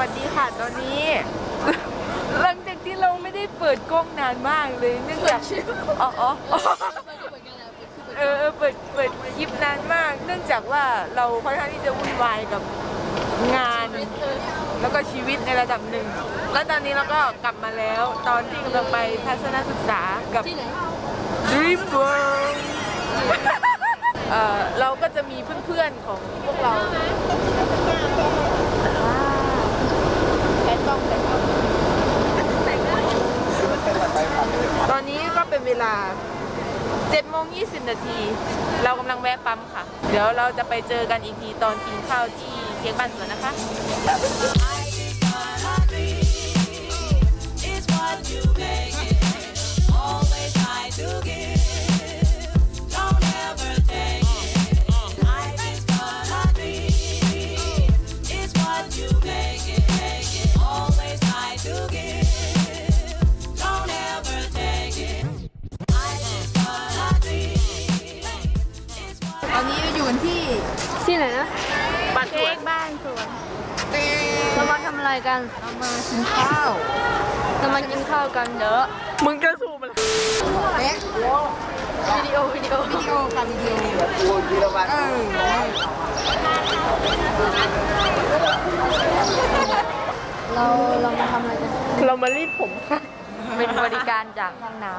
วัสดีค่ะตอนนี้ หลังจากที่เราไม่ได้เปิดกล้องนานมากเลยเนื่องจากอ๋ออ๋ออ๋อเออเออเปิดเปิดคลิปนานมาก เนื่องจากว่าเราค่อนข้างที่จะวุ่นวายกับงาน แล้วก็ชีวิตในระดับหนึ่ง แล้วตอนนี้เราก็กลับมาแล้ว ตอนที่กำลังไปทัศนศึกษากับที่ไหน Dream World เอ่อเราก็จะมีเพื่อนๆของพวกเราแอนต้องแต่งตอนนี้ก็เป็นเว ลา7โมง20 นาที เรากำลังแวะปั๊มค่ะ เดี๋ยวเราจะไปเจอกันอีกทีตอนกินข้าวที่เคียงบ้านสวนนะคะ อะไรกัน เรามากินข้าวเรามากินข้าวกันเด้อมึงจะสูบมันวิดีโอวิดีโอวิดีโอกับวิดีโอเออเราเรามาทำอะไรกัน เรามารีดผมค่ะเป็นบริการจากห้องน้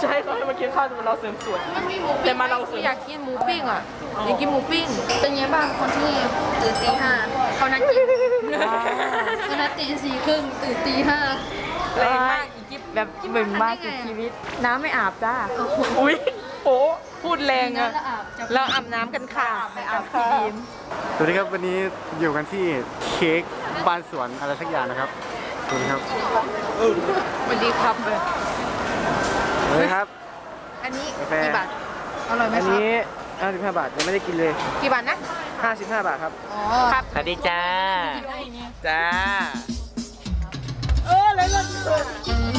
ใช่เขาให้มากินข้าวแต่เราเสริมสวยแต่มาเราเสริมอยากกินหมูปิ้งอะอยากกินหมูปิ้งำเป็นไงบ้างคนที่ตื่นตีห้าเขานัดกิน เขานัดตีสี่ครึ่งตื่นตีห้า แรงมากอีกิฟแบบเบิ่งมากอันนี้ไงชีวิต น้ำไม่อาบจ้า อุ้ยโป๊ะพูดแรงน้ำอะละอาบจะเราอาบน้ำกันค่ะไปอาบพี่ดีมสวัสดีครับวันนี้อยู่กันที่เค้กบ้านสวนอะไรสักอย่างนะครับสวัสดีครับสวัสดีครับเออสวัสดีครับ อันนี้กาแฟกี่บาท อร่อยไหมอันครับนี้55บาทยังไม่ได้กินเลย กี่บาทนะ 55 บาทครับอ๋อครับสวัสดีจ้า จ้า เออเลยเลย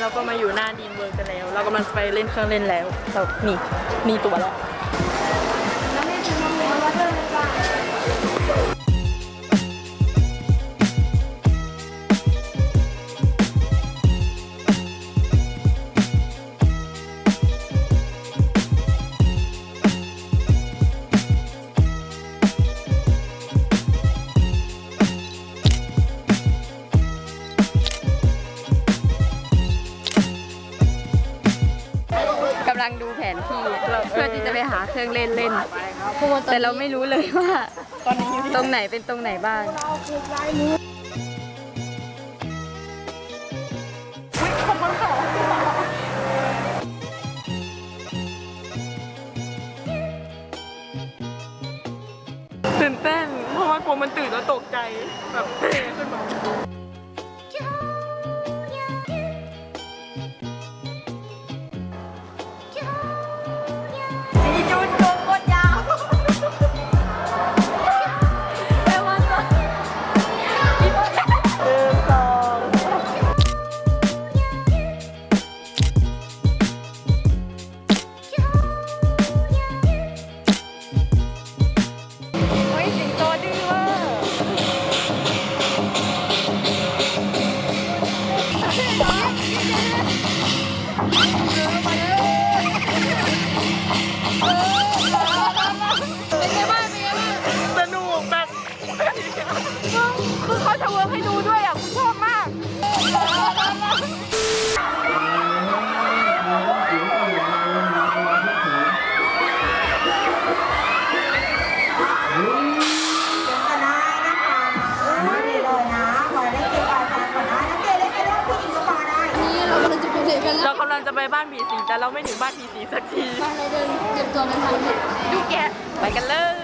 เราก็มาอยู่หน้าดีนเวิร์กกันแล้ว เรากำลังจะไปเล่นเครื่องเล่นแล้วเรานี่มีตัวแล้ว รื่องเล่นเล่น แต่เราไม่รู้เลยว่า ตรงไหนเป็นตรงไหนบ้างตื่นเต้น เพราะว่ากลัวมันตื่นแล้วตกใจแบบเท่ขึ้นมา บ้านผีสิงแต่เราไม่ถึงบ้านผีสิงสักทีมาเราเดินเตรียมตัวกันทันไหมดูแกะไปกันเลย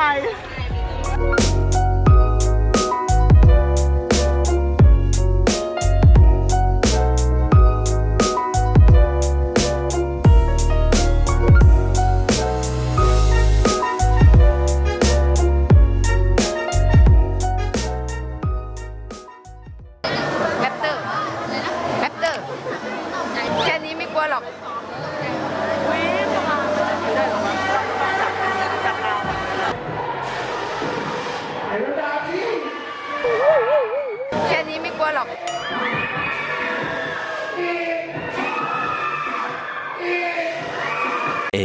ไป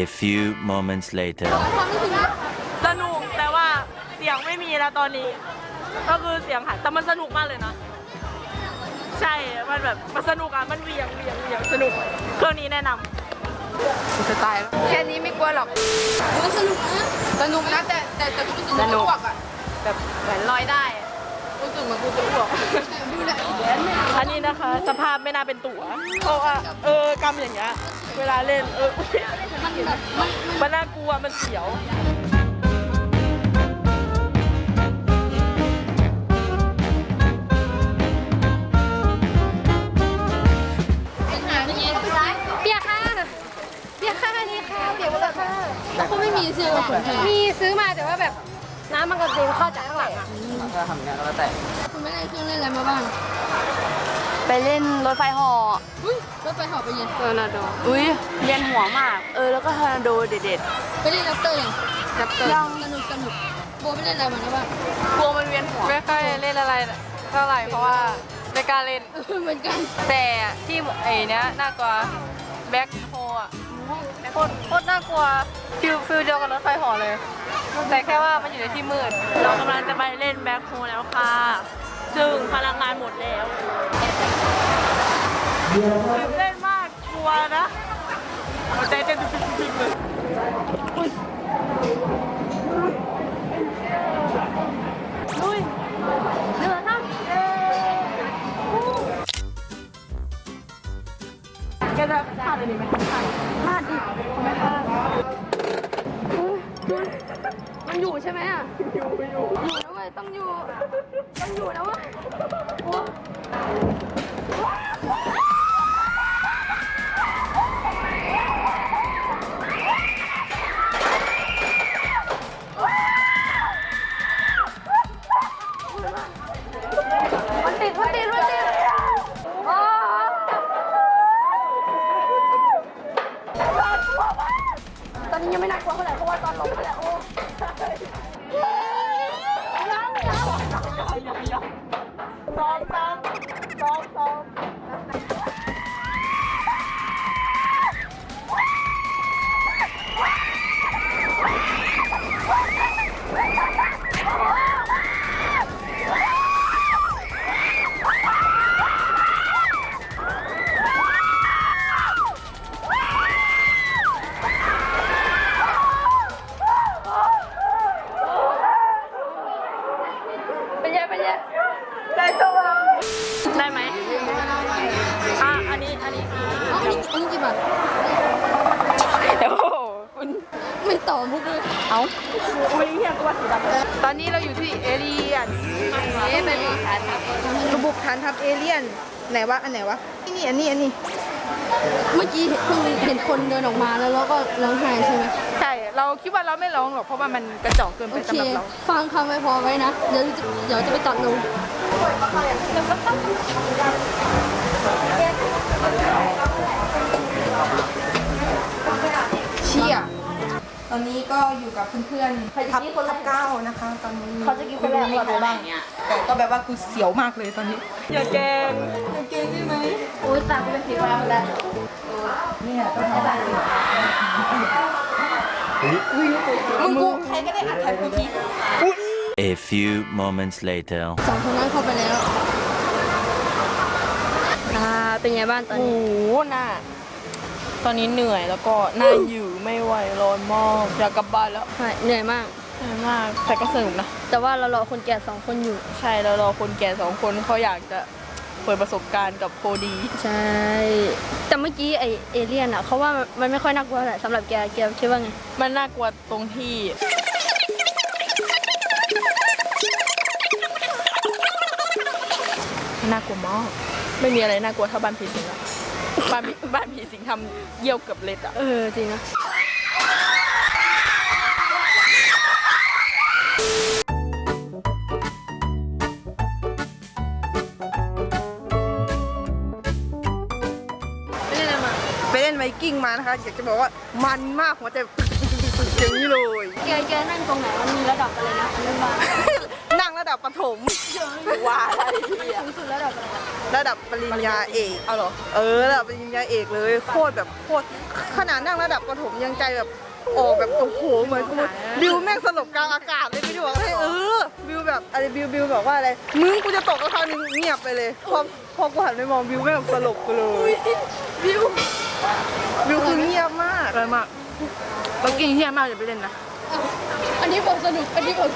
A few moments later. สนุกแต่ว่าเสียงไม่มีแล้วตอนนี้ ก็คือเสียงหายแต่มันสนุกมากเลยนะ ใช่ มันแบบมันสนุกอะ มันเหวียงเหวียงเหวียงสนุก เครื่องนี้แนะนำจะตายแล้วแค่นี้ไม่กลัวหรอกสนุกนะสนุกนะแต่แต่แต่รู้สึกเหมือนอ้วกอะแบบเหมือนลอยได้อะรู้สึกเหมือนกูจะอ้วกดูแลอันนี้นะคะ สภาพไม่น่าเป็นตั๋วเพราะว่าเออกำอย่างเงี้ย เวลาเล่นเอออุ๊ยมันแบบมันมันน่ากลัวมันเสียว เป็นหาเป็นยังไงเปรี้ยวค่ะเปียกหมดเลยค่ะแล้วเขาไม่มีซื้อมามีซื้อมาแต่ว่าแบบน้ำมันกระเด็นเข้าจากข้างหลังอะก็ทำงานแล้วแต่คุณไม่ได้เครื่องเล่นอะไรมาบ้าง ไปเล่นรถไฟเหออุ้ยรถไฟเหอบไปเย็นเทอร์นาโดอุ้ยเวียนหัวมาก เออ แล้วก็เทอร์นาโดเด็ดไปเล่นแรปเตอร์ยังๆจับเตอร์ยังสนุกสนุกโบไปเล่นอะไรมาแล้วบ้างกลัวมันเวียนหัว ไม่ค่อยเล่นอะไรเท่าไหร่เพราะว่าไม่กล้าเล่น เออเหมือนกันแต่ที่ไอ้เนี้ยน่ากลัวแบ็คโฮอะโคตรโคตรน่ากลัวฟิลฟิลเดียวกับรถไฟเหอเลย แต่แค่ว่ามันอยู่ในที่มืด เรากำลังจะไปเล่นแบ็คโฮแล้วค่ะ ซึ่งพลังงานหมดแล้วตื่นเต้นมากกลัวนะหัวใจเต้นตึกๆๆเลยลุยเดือดนะแกจะพลาดอะไรไหมพลาดดิไม่พลาดมันอยู่ใช่ไหมอะ อยู่อยู่อยู่นะเว้ ยต้องอยู่ ต้องอยู่นะเว้ยโอ้มันติด มันติด มันติดโอ้ตอนนี้ยังไม่น่ากลัวเท่าไหร่เพราะว่าตอนลงไปแล้วโอ้ เมื่อกี้เพิ่งเห็นคนเดินออกมาแล้วเราก็ร้องไห้ใช่ไหมใช่เราคิดว่าเราไม่ร้องหรอกเพราะว่ามันกระจอกเกินโอไปเคสำหรับเรา ฟังคำไว้พอไว้นะ เดี๋ยวจะเดี๋ยวจะไปตัดลง เชี่ยต อนนี้ก็อยู่กับเพื่อนๆทับทับเก้านะคะ ตอนนี้เขาจะกินคนแรกมีใครบ้างแต่ก็แบบว่ากูเสียวมากเลยตอนนี้อย่าแกงอย่าแกงได้ไหมโอ้ยตาก็เป็นสีฟ้าหมดแล้วเนี่ยต้องทำอะไรมึงกูใครก็ได้อัดแทนกูที A few moments later. สองคนนั้นเข้าไปแล้วอ่าเป็นไงบ้างตอนโอ้นี้โหน่า ตอนนี้เหนื่อยแล้วก็หน่าอยู่ไม่ไหวร้อนมากอยากกลับบ้านแล้วใช่เหนื่อยมาก เหนื่อยมากแต่ก็สนุกนะ แต่ว่าเรารอคนแก่สองคนอยู่ ใช่แล้วรอคนแก่สองคนเขาอยากจะเปิดประสบการณ์กับโคดี ใช่ แต่เมื่อกี้ไอเอเลี่ยนอะเขาว่ามันไม่ค่อยน่ากลัวเท่าไหร่สำหรับแกแกคิดว่าไง มันน่ากลัวตรงที่น่ากลัวมาก ไม่มีอะไรน่ากลัวเท่าบ้านผีสิงอะ บ้านผีบ้านผีสิงทำเยี่ยวเกับเล็ดอะเออ จริงนะไปเล่นไวกิ้งมานะคะ อยากจะบอกว่ามันมากหัวใจอย่างนี้เลย แกแกนั่งตรงไหนมันมีระดับอะไรนะอนุบาลนั่ง ระดับประถมว้าอะไรเนี่ยสูงสุดระดับอะไรอะระดับปริญญาเอกเอาเหรอ เออระดับปริญญาเอกเลยโคตรแบบโคตรขนาดนั่งระดับประถมยังใจแบบออกแบบโอ้โหเหมือนกูบิวแม่งสลบกลางอากาศเลยไม่ได้บอกให้เออบิวแบบอะไรบิวบิวบอกว่าอะไรมึงกูจะตกกระครั้งนึงเงียบไปเลยพอพอกูหันไปมองบิวแม่งสลบไปเลยบิวบิวคือเงียบมากเลยมากเรากินเฮี้ยมากอย่าไปเล่นนะอ้าวอันนี้บทสนุกอันนี้บท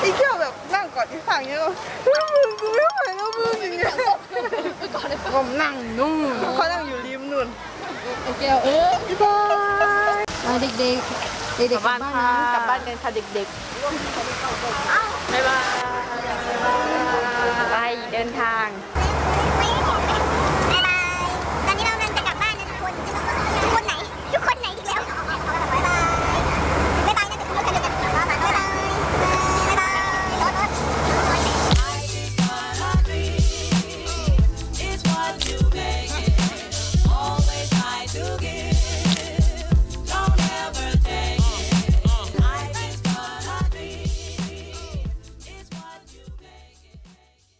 ไอ้เที่ยวแบบนั่ง กอดที่ฝั่งเนี้ยก็เฮ้ยมึงกูไม่ไหวแล้วมึงอย่างเงี้ยไปก่อนเลยผมนั่งนู่นเขานั่งอยู่ริมนู่นโอเคเออบ๊ายบายอะเด็กๆเด็กๆกลับบ้านค่ะนะกลับบ้านกันค่ะเด็กๆบ๊ายบายไปเดินทาง